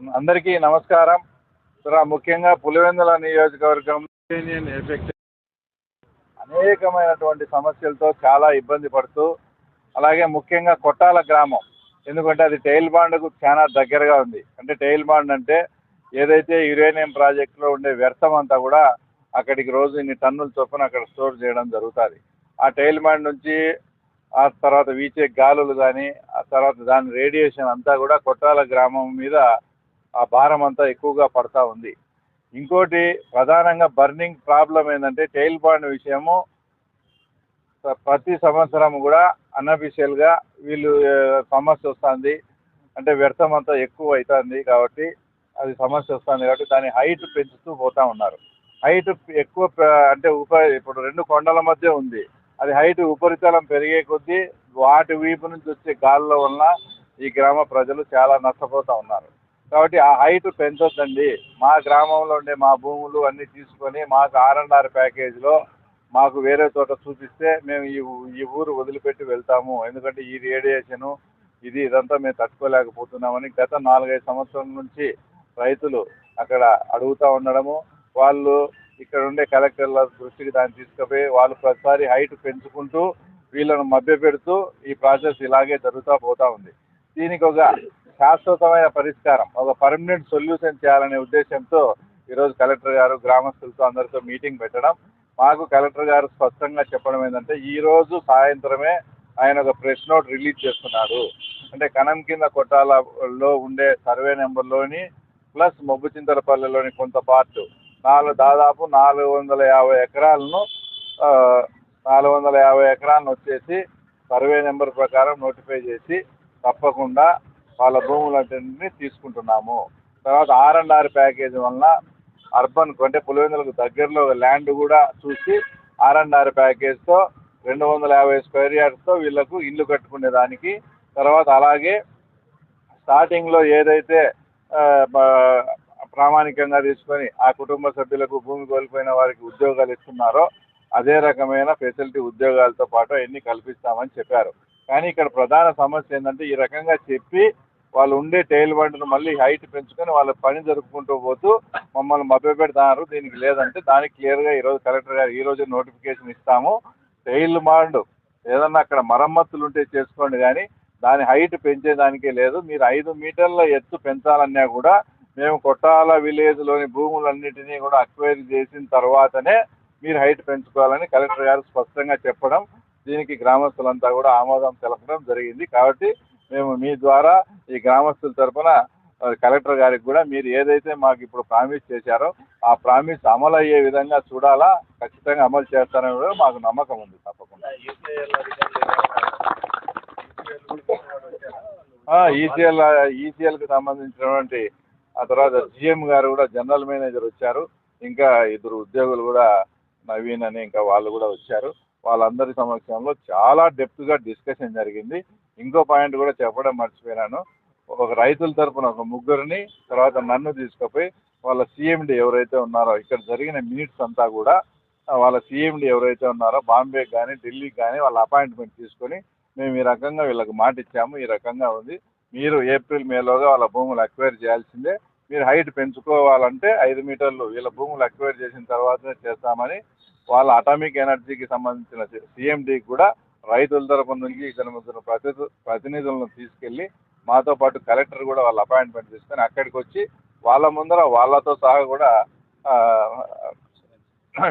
అందరికీ నమస్కారం. ఇక్కడ ముఖ్యంగా పులివెందుల నియోజకవర్గం యూనియన్ ఎఫెక్ట్ అనేకమైనటువంటి సమస్యలతో చాలా ఇబ్బంది పడుతూ అలాగే ముఖ్యంగా కొట్టాల గ్రామం. ఎందుకంటే అది టైల్ బాండ్కు చాలా దగ్గరగా ఉంది. అంటే టైల్ బాండ్ అంటే ఏదైతే యురేనియం ప్రాజెక్టులో ఉండే వ్యర్థం అంతా కూడా అక్కడికి రోజు ఇన్ని టన్నుల చొప్పున అక్కడ స్టోర్ చేయడం జరుగుతుంది. ఆ టైల్ బాండ్ నుంచి ఆ తర్వాత వీచే గాలులు కానీ ఆ తర్వాత దాని రేడియేషన్ అంతా కూడా కొట్టాల గ్రామం మీద ఆ భారం అంతా ఎక్కువగా పడతా ఉంది. ఇంకోటి ప్రధానంగా బర్నింగ్ ప్రాబ్లం ఏంటంటే టైల్ బాండ్ విషయము. ప్రతి సంవత్సరం కూడా అన్అఫీషియల్గా వీళ్ళు సమస్య వస్తుంది. అంటే వ్యర్థం అంతా ఎక్కువ అవుతుంది కాబట్టి అది సమస్య వస్తుంది కాబట్టి దాని హైట్ పెంచుతూ పోతా ఉన్నారు. హైట్ ఎక్కువ అంటే ఉప ఇప్పుడు రెండు కొండల మధ్య ఉంది. అది హైట్ ఉపరితలం పెరిగే కొద్దీ వాటి వీపు నుంచి వచ్చే గాల్లో వలన ఈ గ్రామ ప్రజలు చాలా నష్టపోతూ ఉన్నారు. కాబట్టి ఆ హైట్ పెంచొద్దండి. మా గ్రామంలో ఉండే మా భూములు అన్నీ తీసుకొని మాకు ఆర్ అండ్ ఆర్ ప్యాకేజ్లో మాకు వేరే చోట చూపిస్తే మేము ఈ ఈ ఊరు వదిలిపెట్టి వెళ్తాము. ఎందుకంటే ఈ రేడియేషను ఇది ఇదంతా మేము తట్టుకోలేకపోతున్నామని గత నాలుగైదు సంవత్సరాల నుంచి రైతులు అక్కడ అడుగుతూ ఉండడము. వాళ్ళు ఇక్కడ ఉండే కలెక్టర్ల దృష్టికి దాన్ని తీసుకుపోయి వాళ్ళు ప్రతిసారి హైట్ పెంచుకుంటూ వీళ్ళను మభ్యపెడుతూ ఈ ప్రాసెస్ ఇలాగే జరుగుతూ పోతా ఉంది. దీనికి ఒక శాశ్వతమైన పరిష్కారం ఒక పర్మనెంట్ సొల్యూషన్ చేయాలనే ఉద్దేశంతో ఈరోజు కలెక్టర్ గారు గ్రామస్తులతో అందరితో మీటింగ్ పెట్టడం. మాకు కలెక్టర్ గారు స్పష్టంగా చెప్పడం ఏంటంటే ఈ రోజు సాయంత్రమే ఆయన ఒక ప్రెస్ నోట్ రిలీజ్ చేస్తున్నారు అంటే కణం కింద కొట్టాలలో ఉండే సర్వే నెంబర్లోని ప్లస్ మొబ్బు కొంత పార్ట్ నాలుగు దాదాపు నాలుగు వందల యాభై ఎకరాలను నాలుగు వందల యాభై ఎకరాలను వచ్చేసి సర్వే నెంబర్ ప్రకారం నోటిఫై చేసి తప్పకుండా వాళ్ళ భూములన్నింటినీ తీసుకుంటున్నాము. తర్వాత ఆర్ అండ్ ఆర్ ప్యాకేజ్ వలన అర్బన్ అంటే పులివెందులకు దగ్గరలో ల్యాండ్ కూడా చూసి ఆర్ అండ్ ఆర్ ప్యాకేజ్తో రెండు వందల యాభై స్క్వేర్ యార్డ్స్తో వీళ్ళకు ఇల్లు కట్టుకునే దానికి తర్వాత అలాగే స్టార్టింగ్లో ఏదైతే ప్రామాణికంగా తీసుకొని ఆ కుటుంబ సభ్యులకు భూమి కోల్పోయిన వారికి ఉద్యోగాలు ఇస్తున్నారో అదే రకమైన ఫెసిలిటీ ఉద్యోగాలతో పాటు అన్ని కల్పిస్తామని చెప్పారు. కానీ ఇక్కడ ప్రధాన సమస్య ఏంటంటే ఈ రకంగా చెప్పి వాళ్ళు ఉండే టైల్ బండ్ను మళ్ళీ హైట్ పెంచుకొని వాళ్ళ పని జరుపుకుంటూ పోతూ మమ్మల్ని మభ్యపెడతారు దీనికి లేదంటే దానికి క్లియర్గా ఈరోజు కలెక్టర్ గారు ఈ రోజు నోటిఫికేషన్ ఇస్తాము. టైల్ బాండ్ ఏదన్నా అక్కడ మరమ్మతులు ఉంటే చేసుకోండి కానీ దాని హైట్ పెంచేదానికే లేదు. మీరు ఐదు మీటర్ల ఎత్తు పెంచాలన్నా కూడా మేము కొట్టాల విలేజ్లోని భూములన్నిటినీ కూడా అక్వైర్ చేసిన తర్వాతనే మీరు హైట్ పెంచుకోవాలని కలెక్టర్ గారు స్పష్టంగా చెప్పడం దీనికి గ్రామస్తులంతా కూడా ఆమోదం తెలపడం జరిగింది. కాబట్టి మేము మీ ద్వారా ఈ గ్రామస్తుల తరపున కలెక్టర్ గారికి కూడా మీరు ఏదైతే మాకు ఇప్పుడు ప్రామిస్ చేశారో ఆ ప్రామిస్ అమలు అయ్యే విధంగా చూడాలా ఖచ్చితంగా అమలు చేస్తారని కూడా మాకు నమ్మకం ఉంది తప్పకుండా. ఈసీఎల్ ఈసీఎల్కి సంబంధించినటువంటి ఆ తర్వాత జిఎం గారు కూడా జనరల్ మేనేజర్ వచ్చారు. ఇంకా ఇద్దరు ఉద్యోగులు కూడా నవీన్ అని ఇంకా వాళ్ళు కూడా వచ్చారు. వాళ్ళందరి సమక్షంలో చాలా డెప్త్గా డిస్కషన్ జరిగింది. ఇంకో పాయింట్ కూడా చెప్పడం మర్చిపోయినాను. ఒక రైతుల తరపున ఒక ముగ్గురిని తర్వాత నన్ను తీసుకుపోయి వాళ్ళ సీఎండి ఎవరైతే ఉన్నారో ఇక్కడ జరిగిన మినిట్స్ అంతా కూడా వాళ్ళ సీఎండి ఎవరైతే ఉన్నారో బాంబే కానీ ఢిల్లీకి కానీ వాళ్ళ అపాయింట్మెంట్ తీసుకొని మేము ఈ రకంగా వీళ్ళకి మాట ఇచ్చాము. ఈ రకంగా ఉంది. మీరు ఏప్రిల్ మేలోగా వాళ్ళ భూములు అక్వైర్ చేయాల్సిందే. మీరు హైట్ పెంచుకోవాలంటే ఐదు మీటర్లు వీళ్ళ భూములు అక్వైర్ చేసిన తర్వాతనే చేస్తామని వాళ్ళ అటామిక్ ఎనర్జీకి సంబంధించిన సీఎండీ కూడా రైతుల తరపు నుంచి ఇతర ముగ్గురు ప్రతి ప్రతినిధులను తీసుకెళ్ళి మాతో పాటు కలెక్టర్ కూడా వాళ్ళ అపాయింట్మెంట్ తీసుకొని అక్కడికి వచ్చి వాళ్ళ ముందర వాళ్ళతో సహా కూడా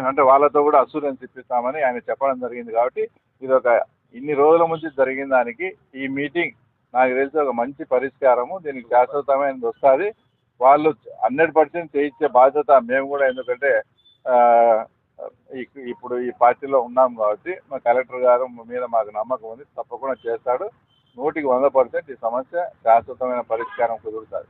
అంటే వాళ్ళతో కూడా అసూరెన్స్ ఇప్పిస్తామని ఆయన చెప్పడం జరిగింది కాబట్టి ఇది ఒక ఇన్ని రోజుల నుంచి జరిగిన దానికి ఈ మీటింగ్ నాకు తెలిసి ఒక మంచి పరిష్కారము. దీనికి శాశ్వతమైనది వస్తుంది. వాళ్ళు హండ్రెడ్ పర్సెంట్ చేయించే బాధ్యత మేము కూడా ఎందుకంటే ఆ, ఇప్పుడు ఈ పార్టీలో ఉన్నాం కాబట్టి మా కలెక్టర్ గారు మీద మాకు నమ్మకం ఉంది. తప్పకుండా చేస్తాడు. నూటికి వంద పర్సెంట్ ఈ సమస్య శాశ్వతమైన పరిష్కారం కుదురుతుంది.